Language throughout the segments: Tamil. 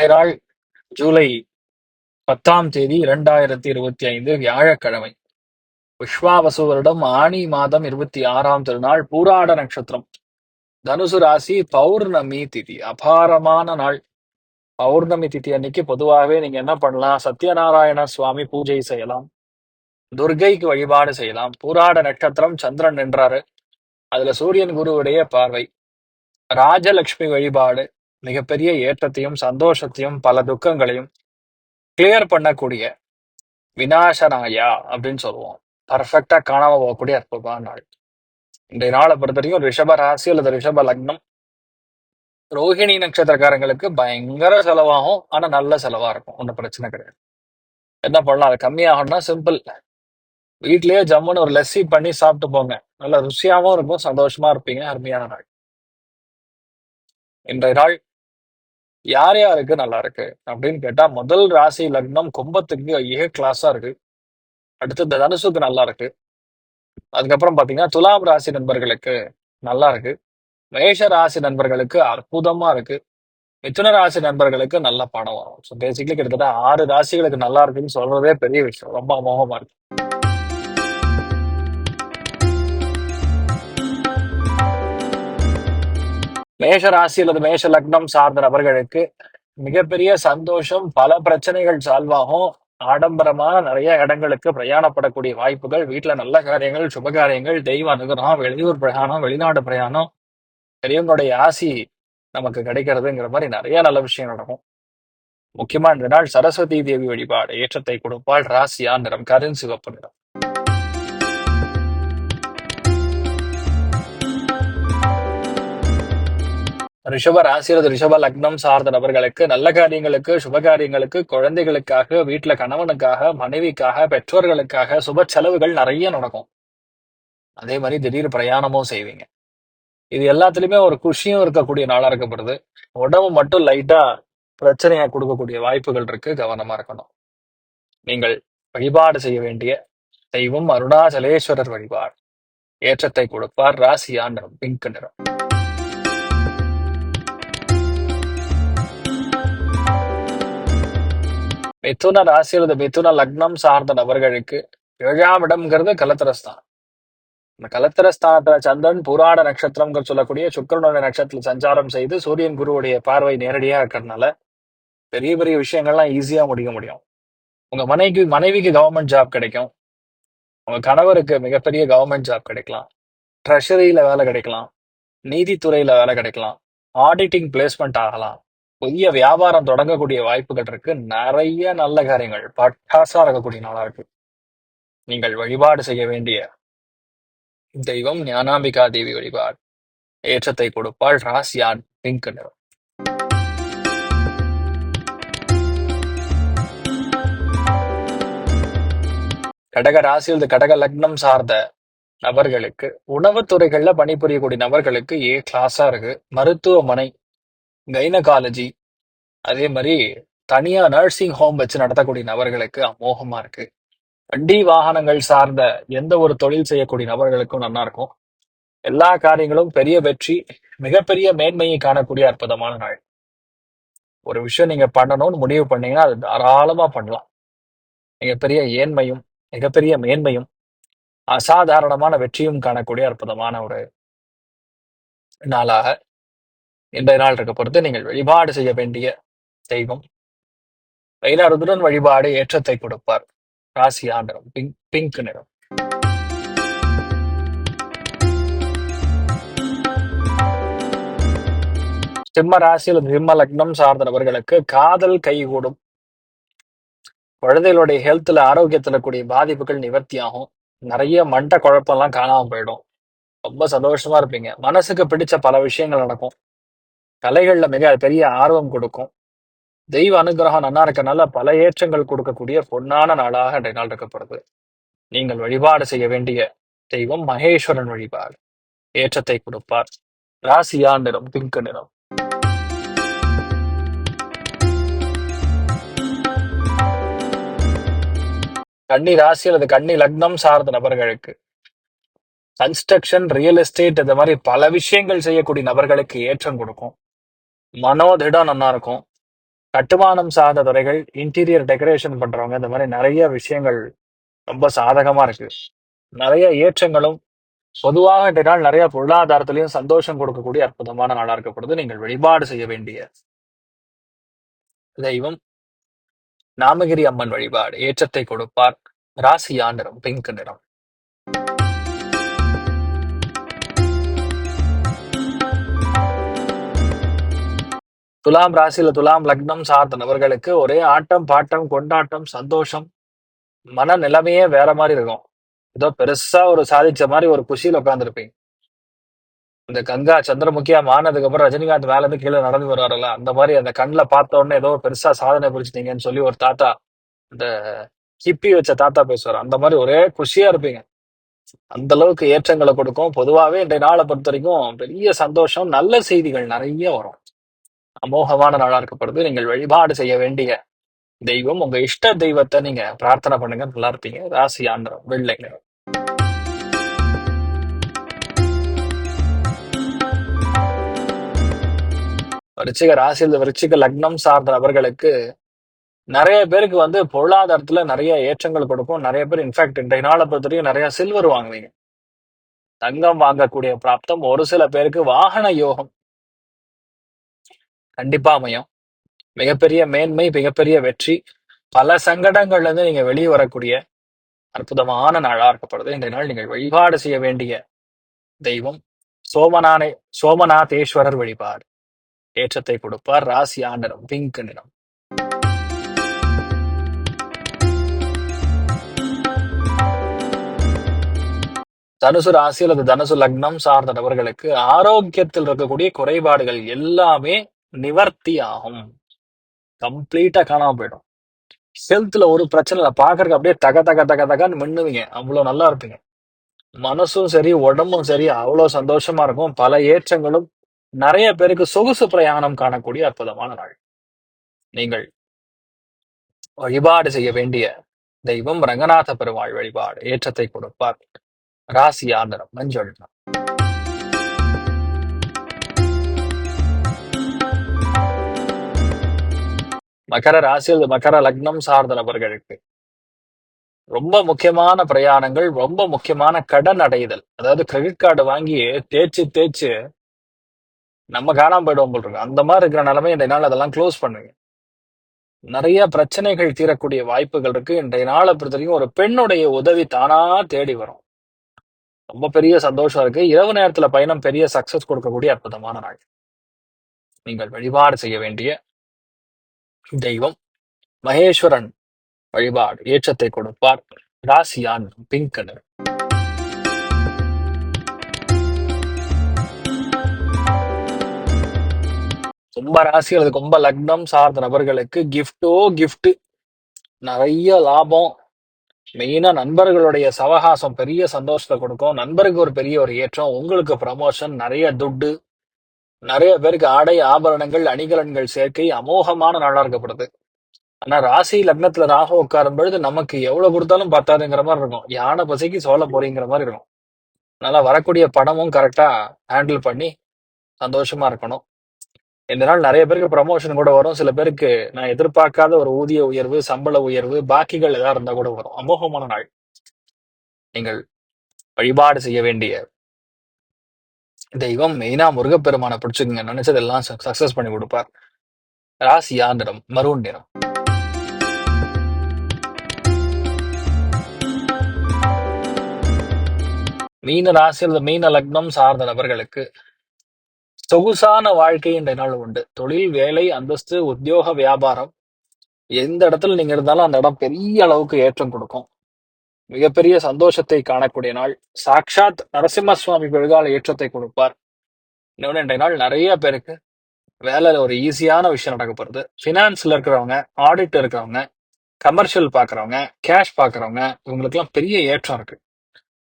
இன்றைய ஜூலை பத்தாம் தேதி இரண்டாயிரத்தி இருபத்தி ஐந்து வியாழக்கிழமை. விஸ்வாவசு வருடம் ஆணி மாதம் இருபத்தி ஆறாம் திருநாள் பூராட நட்சத்திரம். தனுசு ராசி பௌர்ணமி திதி அபாரமான நாள். பௌர்ணமி திதி அன்னைக்கு பொதுவாகவே நீங்க என்ன பண்ணலாம்? சத்யநாராயண சுவாமி பூஜை செய்யலாம். துர்கைக்கு வழிபாடு செய்யலாம். பூராட நட்சத்திரம் சந்திரன் நின்றாரு. அதுல சூரியன் குருவுடைய பார்வை. ராஜலட்சுமி வழிபாடு. மிகப்பெரிய ஏற்றத்தையும் சந்தோஷத்தையும் பல துக்கங்களையும் கிளியர் பண்ணக்கூடிய வினாசனாயா அப்படின்னு சொல்லுவோம். பர்ஃபெக்டா காணாம போகக்கூடிய அற்புதமான நாள். இன்றைய நாளை பொறுத்த வரைக்கும் ரிஷப ராசி அல்லது ரிஷப லக்னம். ரோஹிணி நட்சத்திரக்காரங்களுக்கு பயங்கர செலவாகும். ஆனா நல்ல செலவா இருக்கும். ஒன்றும் பிரச்சனை கிடையாது. என்ன பண்ணலாம்? அது கம்மியாகணும்னா சிம்பிள் வீட்லயே ஜம்முன்னு ஒரு லஸ்ஸி பண்ணி சாப்பிட்டு போங்க. நல்ல ருசியாவும் இருக்கும். சந்தோஷமா இருப்பீங்க. அருமையான நாள். இன்றைய நாள் யார் யாருக்கு நல்லா இருக்கு? அப்படின்னு கேட்டா முதல் ராசி லக்னம் கும்பத்துக்கு ஏ கிளாஸா இருக்கு. அடுத்து இந்த தனுசுக்கு நல்லா இருக்கு. அதுக்கப்புறம் பாத்தீங்கன்னா துலாம் ராசி நண்பர்களுக்கு நல்லா இருக்கு. மேஷ ராசி நண்பர்களுக்கு அற்புதமா இருக்கு. மிதுன ராசி நண்பர்களுக்கு நல்ல பணம் வரும். ஸோ பேசிக்கலி கிட்டத்தட்ட ஆறு ராசிகளுக்கு நல்லா இருக்குன்னு சொல்றதே பெரிய விஷயம். ரொம்ப அமோகமா இருக்கு. மேஷ ராசி அல்லது மேஷ லக்னம் சார்ந்த நபர்களுக்கு மிகப்பெரிய சந்தோஷம் பல பிரச்சனைகள் சால்வ் ஆகும். ஆடம்பரமான நிறைய இடங்களுக்கு பிரயாணப்படக்கூடிய வாய்ப்புகள் வீட்டுல நல்ல காரியங்கள் சுப காரியங்கள் தெய்வ அனுகிரகம் வெளியூர் பிரயாணம் வெளிநாடு பிரயாணம் பெரியவங்களுடைய ஆசி நமக்கு கிடைக்கிறதுங்கிற மாதிரி நிறைய நல்ல விஷயம் நடக்கும். முக்கியமா இந்த நாள் சரஸ்வதி தேவி வழிபாடு ஏற்றத்தை கொடுப்பாள் ராசியா நிறம் கருண் சிவப்பு நிறம். ரிஷப ராசி அல்லது ரிஷப லக்னம் சார்ந்த நபர்களுக்கு நல்ல காரியங்களுக்கு சுப காரியங்களுக்கு குழந்தைகளுக்காக வீட்டுல கணவனுக்காக மனைவிக்காக பெற்றோர்களுக்காக சுப செலவுகள் நிறைய நடக்கும். அதே மாதிரி திடீர் பிரயாணமும் செய்வீங்க. இது எல்லாத்துலயுமே ஒரு குஷியும் இருக்கக்கூடிய நாளா இருக்கப்படுது. உடம்பு மட்டும் லைட்டா பிரச்சனையா கொடுக்கக்கூடிய வாய்ப்புகள் இருக்கு. கவனமா இருக்கணும். நீங்கள் வழிபாடு செய்ய வேண்டிய தெய்வம் அருணாச்சலேஸ்வரர் வழிபாடு. ஏற்றத்தை கொடுப்பார் ராசியா நிறம் பிங்க் நிறம். மிதுன ராசி அல்லது மிதுன லக்னம் சார்ந்த நபர்களுக்கு ஏழாம் இடம்ங்கிறது கலத்திரஸ்தானம். இந்த கலத்திரஸ்தானத்துல சந்திரன் புராட நட்சத்திரம்ங்கிற சொல்லக்கூடிய சுக்கரனுடைய நட்சத்திரத்தில் சஞ்சாரம் செய்து சூரியன் குருவுடைய பார்வை நேரடியாக இருக்கிறதுனால பெரிய பெரிய விஷயங்கள்லாம் ஈஸியா முடிக்க முடியும். உங்க மனைவிக்கு மனைவிக்கு கவர்மெண்ட் ஜாப் கிடைக்கும். உங்க கணவருக்கு மிகப்பெரிய கவர்மெண்ட் ஜாப் கிடைக்கலாம். ட்ரெஷரியில வேலை கிடைக்கலாம். நீதித்துறையில வேலை கிடைக்கலாம். ஆடிட்டிங் பிளேஸ்மெண்ட் ஆகலாம். புதிய வியாபாரம் தொடங்கக்கூடிய வாய்ப்புகள் இருக்கு. நிறைய நல்ல காரியங்கள் பட்டாசா இருக்கக்கூடிய நாளா இருக்கு. நீங்கள் வழிபாடு செய்ய வேண்டிய தெய்வம் ஞானாம்பிகா தேவி வழிபாடு. ஏற்றத்தை கொடுப்பாள் ராசியான் பிங்க் நிறம். கடக ராசியில் கடக லக்னம் சார்ந்த நபர்களுக்கு உணவுத் துறைகள்ல பணிபுரியக்கூடிய நபர்களுக்கு ஏ கிளாஸா இருக்கு. மருத்துவமனை கைனகாலஜி அதே மாதிரி தனியா நர்சிங் ஹோம் வச்சு நடத்தக்கூடிய நபர்களுக்கு அமோகமா இருக்கு. வண்டி வாகனங்கள் சார்ந்த எந்த ஒரு தொழில் செய்யக்கூடிய நபர்களுக்கும் நல்லா இருக்கும். எல்லா காரியங்களும் பெரிய வெற்றி மிகப்பெரிய மேன்மையை காணக்கூடிய அற்புதமான நாள். ஒரு விஷயம் நீங்க பண்ணணும்னு முடிவு பண்ணீங்கன்னா அது தாராளமா பண்ணலாம். மிகப்பெரிய ஏன்மையும் மிகப்பெரிய மேன்மையும் அசாதாரணமான வெற்றியும் காணக்கூடிய அற்புதமான ஒரு நாளாக இன்றைய நாள் இருக்க பொறுத்து நீங்கள் வழிபாடு செய்ய வேண்டிய தெய்வம். வைரருதுடன் வழிபாடு ஏற்றத்தை கொடுப்பார். ராசியா நிறம் பிங்க் பிங்க் நிறம். சிம்ம ராசியில் சிம்ம லக்னம் சார்ந்த நபர்களுக்கு காதல் கைகூடும். குழந்தைகளுடைய ஹெல்த்ல ஆரோக்கியத்துல கூடிய பாதிப்புகள் நிவர்த்தி ஆகும் நிறைய மண்ட குழப்பம்லாம் காணாம போயிடும். ரொம்ப சந்தோஷமா இருப்பீங்க. மனசுக்கு பிடிச்ச பல விஷயங்கள் நடக்கும். கலைகள்ல மிக பெரிய ஆர்வம் கொடுக்கும். தெய்வ அனுகிரகம் நன்னா இருக்கனால பல ஏற்றங்கள் கொடுக்கக்கூடிய பொன்னான நாளாக இன்றைய நாள் இருக்கப்படுது. நீங்கள் வழிபாடு செய்ய வேண்டிய தெய்வம் மகேஸ்வரன் வழிபாடு. ஏற்றத்தை கொடுப்பார். ராசியா நிறம் பிங்க் நிறம். கன்னி ராசி அல்லது கன்னி லக்னம் சார்ந்த நபர்களுக்கு கன்ஸ்ட்ரக்ஷன் ரியல் எஸ்டேட் இந்த மாதிரி பல விஷயங்கள் செய்யக்கூடிய நபர்களுக்கு ஏற்றம் கொடுக்கும். மனோதிடம் நல்லா இருக்கும். கட்டுமானம் சார்ந்த துறைகள் இன்டீரியர் டெக்கரேஷன் பண்றவங்க இந்த மாதிரி நிறைய விஷயங்கள் ரொம்ப சாதகமா இருக்கு. நிறைய ஏற்றங்களும் பொதுவாக இன்றைய நாள் நிறைய பொருளாதாரத்திலையும் சந்தோஷம் கொடுக்கக்கூடிய அற்புதமான நாளா இருக்கப்படுது. நீங்கள் வழிபாடு செய்ய வேண்டிய தெய்வம் நாமகிரி அம்மன் வழிபாடு ஏற்றத்தை கொடுப்பார். ராசி நிறம் பிங்க் நிறம். துலாம் ராசியில துலாம் லக்னம் சார்ந்த நபர்களுக்கு ஒரே ஆட்டம் பாட்டம் கொண்டாட்டம் சந்தோஷம் மன நிலைமையே வேற மாதிரி இருக்கும். ஏதோ பெருசா ஒரு சாதிச்ச மாதிரி ஒரு குஷியில உட்காந்துருப்பீங்க இந்த கங்கா சந்திரமுகியா மானதுக்கு அப்புறம் ரஜினிகாந்த் மேல இருந்து கீழே நடந்து வருவாருல்ல அந்த மாதிரி அந்த கண்ணுல பார்த்த உடனே ஏதோ பெருசா சாதனை புரிச்சிட்டீங்கன்னு சொல்லி ஒரு தாத்தா இந்த கிப்பி வச்ச தாத்தா பேசுவார். அந்த மாதிரி ஒரே குஷியா இருப்பீங்க. அந்த அளவுக்கு ஏற்றங்களை கொடுக்கும். பொதுவாகவே இன்றைய நாளை பொறுத்த வரைக்கும் பெரிய சந்தோஷம் நல்ல செய்திகள் நிறைய வரும். அமோகமான நாளா இருக்கப்படுது நீங்கள் வழிபாடு செய்ய வேண்டிய தெய்வம். உங்க இஷ்ட தெய்வத்தை நீங்க பிரார்த்தனை பண்ணுங்க. நல்லா இருப்பீங்க. ராசி ஆண்டரம் வெள்ளை நிறம். விருச்சிக ராசியில் விருச்சிக லக்னம் சார்ந்த நபர்களுக்கு நிறைய பேருக்கு வந்து பொருளாதாரத்துல நிறைய ஏற்றங்கள் கொடுக்கும். நிறைய பேர் இன்ஃபேக்ட் இன்றைய நாளை பொறுத்தவரைக்கும் நிறைய சில்வர் வாங்குவீங்க. தங்கம் வாங்கக்கூடிய பிராப்தம். ஒரு சில பேருக்கு வாகன யோகம். கண்டிப்பா அமையும். மிகப்பெரிய மேன்மை மிகப்பெரிய வெற்றி பல சங்கடங்கள்ல இருந்து நீங்க வெளியே வரக்கூடிய அற்புதமான நாளா இருக்கப்படுது. இன்றைய நாள் நீங்கள் வழிபாடு செய்ய வேண்டிய தெய்வம் சோமனானே சோமநாதேஸ்வரர் வழிபாடு. ஏற்றத்தை கொடுப்பார் ராசி ஆண்டனம் பிங்க் நிறம். தனுசு ராசி அல்லது தனுசு லக்னம் சார்ந்த நபர்களுக்கு ஆரோக்கியத்தில் இருக்கக்கூடிய குறைபாடுகள் எல்லாமே நிவர்த்தி ஆகும் கம்ப்ளீட்டா காணாம போயிடும். ஹெல்த்ல ஒரு பிரச்சனை இல்லை. பாக்குறதுக்கு அப்படியே தக தக தக தகன்னு மின்னுவீங்க. அவ்வளவு நல்லா இருப்பீங்க. மனசும் சரி உடம்பும் சரி அவ்வளவு சந்தோஷமா இருக்கும். பல ஏற்றங்களும் நிறைய பேருக்கு சொகுசு பிரயாணம் காணக்கூடிய அற்புதமான நாள். நீங்கள் வழிபாடு செய்ய வேண்டிய தெய்வம் ரங்கநாத பெருமாள் வழிபாடு ஏற்றத்தை கொடுப்பார். ராசி ஆந்திரம் மஞ்சள் நிறம். மகர ராசியில் மகர லக்னம் சார்ந்த நபர்களுக்கு ரொம்ப முக்கியமான பிரயாணங்கள் ரொம்ப முக்கியமான கடன் அடைதல். அதாவது கிரெடிட் கார்டு வாங்கி தேய்ச்சு தேய்ச்சு நம்ம காணாம போயிடுவோம் போல் இருக்கு. அந்த மாதிரி இருக்கிற நிலைமை இன்றைய நாள் அதெல்லாம் க்ளோஸ் பண்ணுங்க. நிறைய பிரச்சனைகள் தீரக்கூடிய வாய்ப்புகள் இருக்கு. இன்றைய நாளை பொறுத்த வரைக்கும் ஒரு பெண்ணுடைய உதவி தானா தேடி வரும். ரொம்ப பெரிய சந்தோஷம் இருக்கு. இரவு நேரத்துல பயணம் பெரிய சக்சஸ் கொடுக்கக்கூடிய அற்புதமான நாள். நீங்கள் வழிபாடு செய்ய வேண்டிய தெய்வம் மகேஸ்வரன் வழிபாடு ஏற்றத்தை கொடுப்பார். ராசியான் பிங்க் கலர் கும்ப ராசி அல்லது கும்ப லக்னம் சார்ந்த நபர்களுக்கு கிஃப்டோ கிஃப்ட் நிறைய லாபம். மெயினா நண்பர்களுடைய சவகாசம் பெரிய சந்தோஷத்தை கொடுக்கும். நண்பருக்கு ஒரு பெரிய ஒரு ஏற்றம். உங்களுக்கு ப்ரமோஷன் நிறைய துட்டு நிறைய பேருக்கு ஆடை ஆபரணங்கள் அணிகலன்கள் சேர்க்கை அமோகமான நாளா இருக்கப்படுது ஆனா ராசி லக்னத்துல ராகு உட்காரும் பொழுது நமக்கு எவ்வளவு கொடுத்தாலும் பத்தாதுங்கிற மாதிரி இருக்கும். யானை பசிக்கு சோழ போறீங்கிற மாதிரி இருக்கும். அதனால வரக்கூடிய பணமும் கரெக்டா ஹேண்டில் பண்ணி சந்தோஷமா இருக்கணும். இந்த நாள் நிறைய பேருக்கு ப்ரமோஷன் கூட வரும். சில பேருக்கு நான் எதிர்பார்க்காத ஒரு ஊதிய உயர்வு சம்பள உயர்வு பாக்கிகள் ஏதாவது இருந்தா கூட வரும். அமோகமான நாள். நீங்கள் வழிபாடு செய்ய வேண்டிய தெய்வம் மெயினா முருகப்பெருமானை பிடிச்சுக்குங்க. நினைச்சதெல்லாம் சக்சஸ் பண்ணி கொடுப்பார். ராசி நிறம் மரூன் நிறம். மீன ராசியில் மீன லக்னம் சார்ந்த நபர்களுக்கு சொகுசான வாழ்க்கை என்ற நாள் உண்டு. தொழில் வேலை அந்தஸ்து உத்தியோக வியாபாரம் எந்த இடத்துல நீங்க இருந்தாலும் அந்த இடம் பெரிய அளவுக்கு ஏற்றம் கொடுக்கும். மிகப்பெரிய சந்தோஷத்தை காணக்கூடிய நாள். சாக்ஷாத் நரசிம்ம சுவாமி பெருகால ஏற்றத்தை கொடுப்பார். இன்னொன்று இன்றைய நாள் நிறைய பேருக்கு வேலையில் ஒரு ஈஸியான விஷயம் நடக்க போகிறது ஃபினான்ஸில் இருக்கிறவங்க ஆடிட் இருக்கிறவங்க கமர்ஷியல் பார்க்குறவங்க கேஷ் பார்க்குறவங்க இவங்களுக்கெல்லாம் பெரிய ஏற்றம் இருக்குது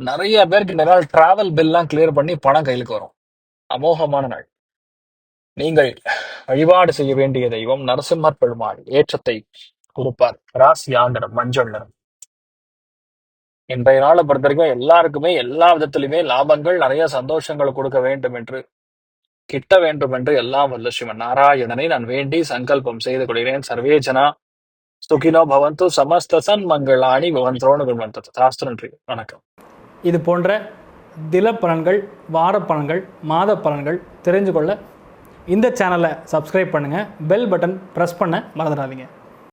நிறைய பேருக்கு இந்த நாள் டிராவல் பில்லாம் கிளியர் பண்ணி பணம் கையிலுக்கு வரும். அமோகமான நாள். நீங்கள் வழிபாடு செய்ய வேண்டிய தெய்வம் நரசிம்மர் பெருமாள் ஏற்றத்தை கொடுப்பார். ராசி ஆண்டனம் மஞ்சள் நிறம். இன்றைய நாளை பொறுத்த வரைக்கும் எல்லாருக்குமே எல்லா விதத்திலுமே லாபங்கள் நிறைய சந்தோஷங்கள் கொடுக்க வேண்டும் என்று கிட்ட வேண்டும் என்று எல்லாம் வல்ல சிவன் நாராயணனை நான் வேண்டி சங்கல்பம் செய்து கொள்கிறேன். சர்வேஜனா சுகினோ பவந்து சமஸ்த சன்மங்களாணி பவந்தோனு குணவந்தது நன்றி. வணக்கம். இது போன்ற தில பலன்கள் வார பலன்கள் மாத பலன்கள் தெரிஞ்சு கொள்ள இந்த சேனலை சப்ஸ்கிரைப் பண்ணுங்கள் பெல் பட்டன் ப்ரெஸ் பண்ண மறந்துடாதீங்க.